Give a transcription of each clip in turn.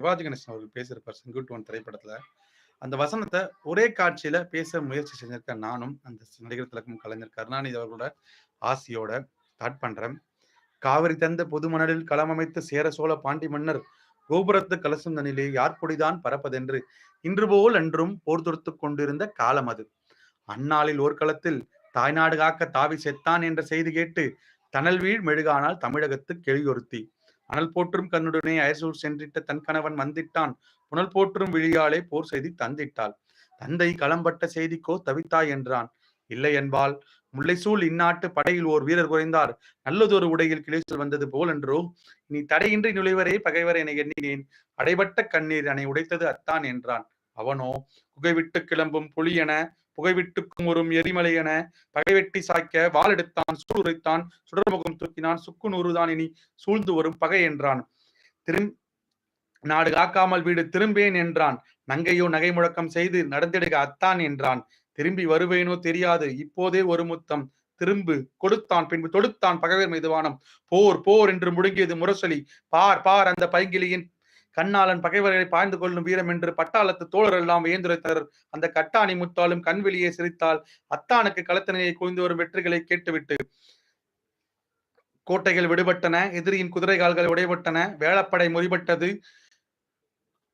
சிவாஜி கணேசன் அவர்கள் பேசியிருப்பார் செங்குட்டு ஒன் திரைப்படத்துல அந்த வசனத்தை ஒரே காட்சியில பேச முயற்சி செஞ்சிருக்கேன் நானும் அந்த நடிகர் திலக்கம் கலைஞர் கருணாநிதி அவர்களோட ஆசையோட ஸ்டார்ட் பண்றேன். காவிரி தந்த பொது மணலில் களம் அமைத்து சேர சோழ பாண்டி மன்னர் கோபுரத்து கலசம் தனிலே யார் கொடிதான் பறப்பதென்று இன்று போல் என்றும் போர் தொடுத்து கொண்டிருந்த காலம் அது. அந்நாளில் ஓர்களத்தில் தாய்நாடு காக்க தாவி செத்தான் என்ற செய்தி கேட்டு தனல் வீழ் மெழுகானால் தமிழகத்து கெளியொருத்தி அனல் போற்றும் கண்ணுடனே அயசூர் சென்றிட்ட தன் கணவன் வந்திட்டான். புனல் போற்றும் விழியாலே போர் செய்தி தந்திட்டாள். தந்தை களம்பட்ட செய்திக்கோ தவித்தாய் என்றான். இல்லை என்பால் முல்லைசூழ் இந்நாட்டு படையில் ஓர் வீரர் குறைந்தார். நல்லதொரு உடையில் கிளைச்சல் வந்தது போல் என்றோ நீ தடையின்றி நுழைவரே பகைவர் என எண்ணினேன். அடைபட்ட கண்ணீர் அணை உடைத்தது அத்தான் என்றான். அவனோ புகைவிட்டு கிளம்பும் புலி என புகைவிட்டுக்கும் வரும் எரிமலை என பகைவெட்டி சாய்க்க வாள் எடுத்தான் சூள் உரைத்தான் சுடர்முகம் தூக்கினான் சுக்கு நூறுதான் இனி சூழ்ந்து வரும் பகை என்றான். திரும் நாடு காக்காமல் வீடு திரும்பேன் என்றான். நங்கையோ நகை முழக்கம் செய்து நடந்திடுக அத்தான் என்றான். திரும்பி வருவேனோ தெரியாது இப்போதே ஒரு முத்தம். திரும்பு கொடுத்தான் பின்பு தொடுத்தான் பகைவர் மீதுவானம் போர் போர் என்று முடுங்கியது முரசொலி. பார் பார் அந்த பைங்கிலியின் கண்ணாளன் பகைவர்களை பாய்ந்து கொள்ளும் வீரம் என்று பட்டாளத்து தோழர் எல்லாம் வியந்துரைத்தனர். அந்த கட்டாணி முத்தாலும் கண்வெளியே சிரித்தால் அத்தானுக்கு களத்தினையை குவிந்து வரும் வெற்றிகளை கேட்டுவிட்டு கோட்டைகள் விடுபட்டன. எதிரியின் குதிரை கால்கள் உடைபட்டன. வேளப்படை முறிபட்டது.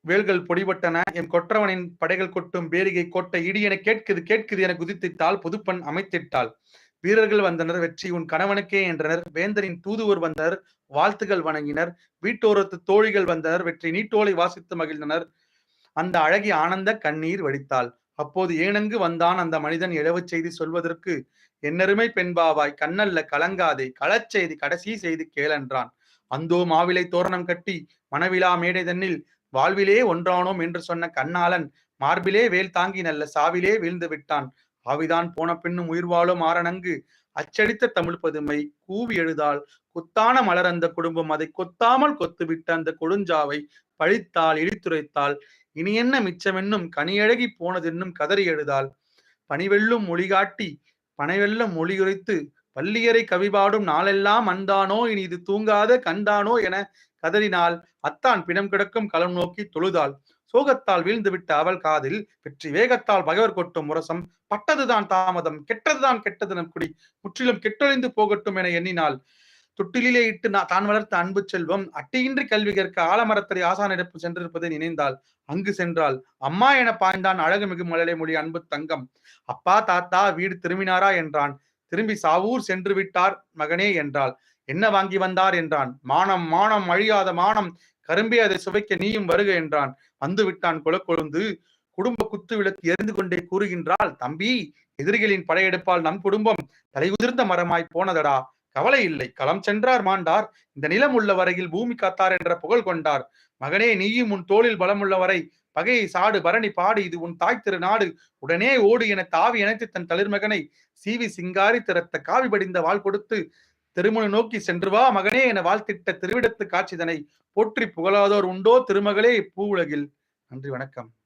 வேல்கள் பொடிபட்டன. என் கொற்றவனின் படைகள் கொட்டும் பேரிகை கோட்டை இடி என கேட்குது கேட்குது என குதித்திட்டால் புதுப்பெண் அமைத்திட்டாள். வீரர்கள் வந்தனர் வெற்றி உன் கணவனுக்கே என்றனர். வேந்தரின் தூதுவர் வந்தனர் வாழ்த்துகள் வணங்கினர். வீட்டோரத்து தோழிகள் வந்தனர் வெற்றி நீட்டோலை வாசித்து மகிழ்ந்தனர். அந்த அழகி ஆனந்த கண்ணீர் வடித்தாள். அப்போது ஏனங்கு வந்தான் அந்த மனிதன் இழவுச் செய்தி சொல்வதற்கு? என்னருமை பெண்பாவாய் கண்ணல்ல கலங்காதே களச்செய்தி கடைசி செய்தி கேளென்றான் அந்தோ மாவிலை தோரணம் கட்டி மணவிழா மேடை தன்னில் வாழ்விலே ஒன்றானோம் என்று சொன்ன கண்ணாளன் மார்பிலே வேல் தாங்கி நல்ல சாவிலே வீழ்ந்து விட்டான். ஆவிதான் போன பின்னும் உயிர் வாழும் ஆரணங்கு. அச்சடித்த தமிழ் பதுமை கூவி எழுதால் குத்தான மலர் அந்த குடும்பம் அதை கொத்தாமல் கொத்துவிட்ட அந்த கொடுஞ்சாவை பழித்தால் இடித்துரைத்தால் இனி என்ன மிச்சமென்னும் கனியழகி போனதென்னும் கதறி எழுதால் பனிவெல்லும் மொழி காட்டி பனைவெல்லம் மொழியுரைத்து பள்ளியரை கவிபாடும் நாளெல்லாம் அந்தானோ இனி இது தூங்காத கண்டானோ என கதறினால் அத்தான் பிணம் கிடக்கும் களம் நோக்கி தொழுதாள். சோகத்தால் வீழ்ந்துவிட்ட அவள் காதில் வெற்றி. வேகத்தால் பகைவர் கொட்டும் முரசம் பட்டதுதான் தாமதம். கெட்டதுதான் கெட்டதனம் குடி. முற்றிலும் கெட்டொழிந்து போகட்டும் என எண்ணினாள். தொட்டிலே இட்டு தான் வளர்த்த அன்பு செல்வம். அட்டியின்றி கல்வி கற்க ஆலமரத்தடி ஆசானிடப்பு சென்றிருப்பதை நினைந்தாள். அங்கு சென்றாள். அம்மா என பாய்ந்தான் அழகு மிகு மழலை மொழி அன்பு தங்கம். அப்பா தாத்தா வீடு திரும்பினாரா என்றான். திரும்பி சாவூர் சென்று விட்டார் மகனே என்றாள். என்ன வாங்கி வந்தார் என்றான். மானம் மானம் அழியாத மானம். கரும்பே அதை சுவைக்க நீயும் வருக என்றான். வந்து விட்டான் குலக்கொழுந்து குடும்ப குத்து விளக்கு எரிந்து கொண்டே கூறுகின்றாள் தம்பி எதிரிகளின் படையெடுப்பால் நம் குடும்பம் தலையுதிர்ந்த மரமாய் போனதடா? கவலை இல்லை களம் சென்றார் மாண்டார். இந்த நிலம் உள்ள வரையில் பூமி காத்தார் என்ற புகழ் கொண்டார். மகனே நீயும் உன் தோளில் பலமுள்ள வரை பகையை சாடு பரணி பாடு இது உன் தாய் திரு நாடு உடனே ஓடு என தாவி இணைத்து தன் தளிர்மகனை சீவி சிங்காரி திறத்த காவி படிந்த வாழ் கொடுத்து திருமுனை நோக்கி சென்று வா மகனே என வாழ்த்திட்ட திருவிடத்து காட்சிதனை போற்றி புகழாதோர் உண்டோ திருமகளே பூவுலகில் நன்றி வணக்கம்.